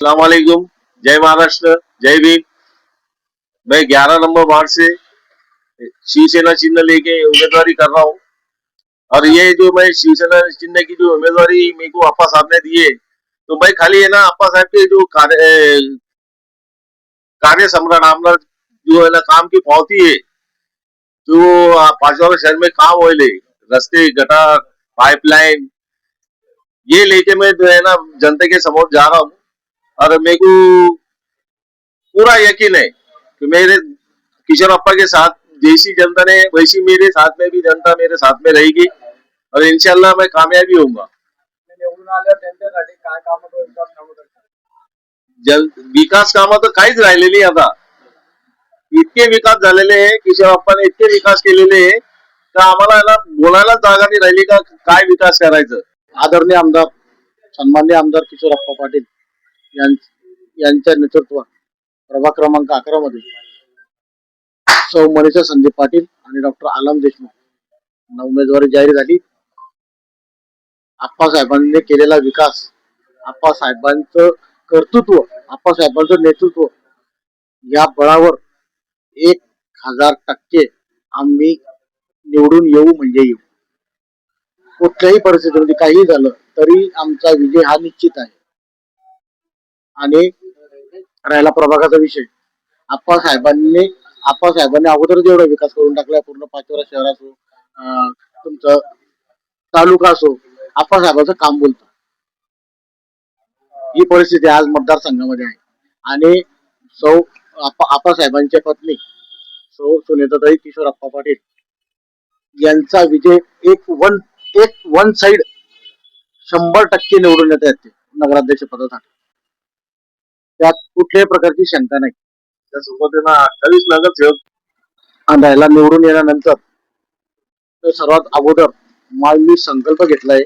सलामकुम जय महाराष्ट्र जय भीम मैं ग्यारह नंबर वार्ड से शिवसेना चिन्ह लेके उम्मीदवारी कर रहा हूँ। और ये जो मैं शिवसेना चिन्ह की जो उम्मीदवारी मेरे को अप्पा साहब ने दी है तो मैं खाली है ना अपा साहब के जो कार्य कार्य सम्राट आमदार जो है ना काम की पावती है जो पांचवा शहर में काम हो रस्ते, गटर, पाइपलाइन, ये लेके मैं जो है ना जनता के समोर जा रहा हूँ। और मेरे को पूरा यकीन है कि मेरे किशोर अप्पा के साथ जैसी जनता ने वैसी मेरे साथ में भी जनता मेरे साथ में रहेगी और इनशाला मैं कामयाबी होऊंगा। जल काम विकास कामं तर काहीच राहिलेली नाही आता। इतके विकास झालेले आहे किशोर अप्पाने इतके विकास केलेले आहे तर आम्हाला याला बोलायला जागा नाही राहिली का काय विकास करायचं? आदरणीय आमदार सन्मान्य आमदार किशोरप्पा पाटील यांच्या नेतृत्वात प्रभाग क्रमांक अकरा मध्ये. सौ मनीषा संदीप पाटील आणि डॉक्टर आलम देशमुख उमेदवारी जाहीर झाली. आप्पासाहेबांनी केलेला विकास आप्पासाहेबांचं कर्तृत्व आप्पासाहेबांचं नेतृत्व या बळावर एक हजार टक्के आम्ही निवडून येऊ म्हणजे येऊ. कुठल्याही परिस्थितीमध्ये काही झालं तरी आमचा विजय हा निश्चित आहे. आणि राहिला प्रभागाचा विषय. आप्पा साहेबांनी आप्पा साहेबांनी अगोदर जेवढा विकास करून टाकला पूर्ण पाचोरा शहर असो तुमचं तालुका असो आप्पा साहेबांचं काम बोलतं. ही परिस्थिती आज मतदारसंघामध्ये आहे. आणि सौ आप्पा आप्पा साहेबांच्या पत्नी सौ सुनेताताई किशोरप्पा पाटील यांचा विजय एक वन एक वन साइड शंभर टक्के निवडून येत आहेत ते नगराध्यक्ष पदासाठी त्यात कुठल्याही प्रकारची शंका नाही. त्यासोबत आहे ना अठ्ठावीस नगरसेवक आणि राहिला निवडून येण्यानंतर तर सर्वात अगोदर मा- मी संकल्प घेतलाय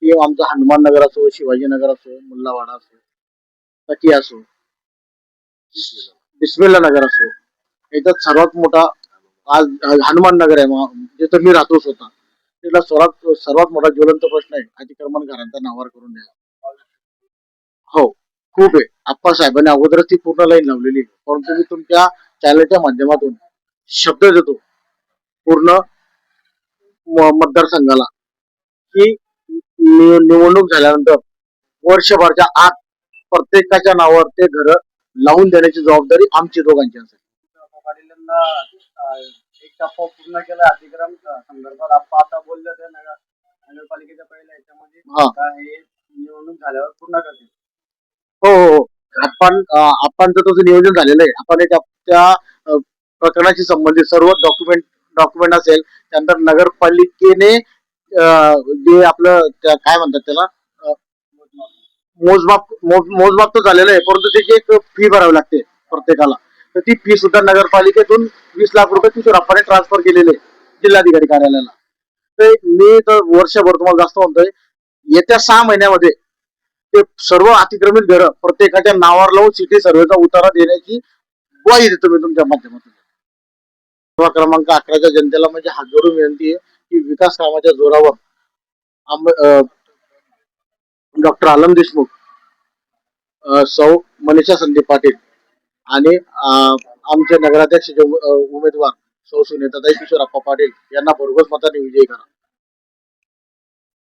की आमचा हनुमान नगर असो शिवाजीनगर असो मुल्लावाडा असो तकी असो बिस्मिल्ला नगर असो याच्यात सर्वात मोठा आज हनुमान नगर आहे. जिथं मी राहतो स्वतः तिथला सर्वात सर्वात मोठा ज्वलंत प्रश्न आहे. अतिक्रमण घरांचा नावार करून द्या. हो. खूप आहे. आप्पा साहेबांनी अगोदरच ती पूर्ण लाईन लावलेली आहे. परंतु मी तुमच्या चॅनलच्या माध्यमातून शब्द देतो. पूर्ण मतदारसंघाला. की निवडणूक झाल्यानंतर वर्षभरच्या आत प्रत्येकाच्या नावावर ते घर लावून देण्याची जबाबदारी आमची दोघांची असेल. एक टप्पा पूर्ण केला अतिक्रम संदर्भात आप्पा आता बोलले ते नगर नगरपालिकेच्या पहिल्या याच्यामध्ये निवडणूक झाल्यावर पूर्ण करतील. हो, हो हो आपण आपण अं, तसं नियोजन झालेलं आहे. आपण त्या त्या प्रकरणाशी संबंधित सर्व डॉक्युमेंट डॉक्युमेंट असेल त्यानंतर नगरपालिकेने जे आपलं काय म्हणतात त्याला मोजमाप मोजमाप तर झालेलं आहे परंतु त्याची एक फी भरावी लागते प्रत्येकाला. तर ती फी सुद्धा नगरपालिकेतून वीस लाख रुपये किशोरप्पाने ट्रान्सफर केलेले जिल्हाधिकारी कार्यालयाला. तर मी तर वर्षभर तुम्हाला जास्त म्हणतोय येत्या सहा महिन्यामध्ये ते सर्व अतिक्रमित घरं प्रत्येकाच्या नावावर लावून सिटी सर्वेचा उतारा देण्याची ग्वाही देतो मी तुमच्या माध्यमातून. सेवा क्रमांक अकराच्या जनतेला म्हणजे हात जोडून विनंती आहे की विकास कामाच्या जोरावर डॉक्टर आलम देशमुख सौ मनीषा संदीप पाटील आणि आमचे नगराध्यक्ष उमेदवार सौ सुनेताताई किशोरप्पा पाटील यांना भरघोस मताने विजयी करा.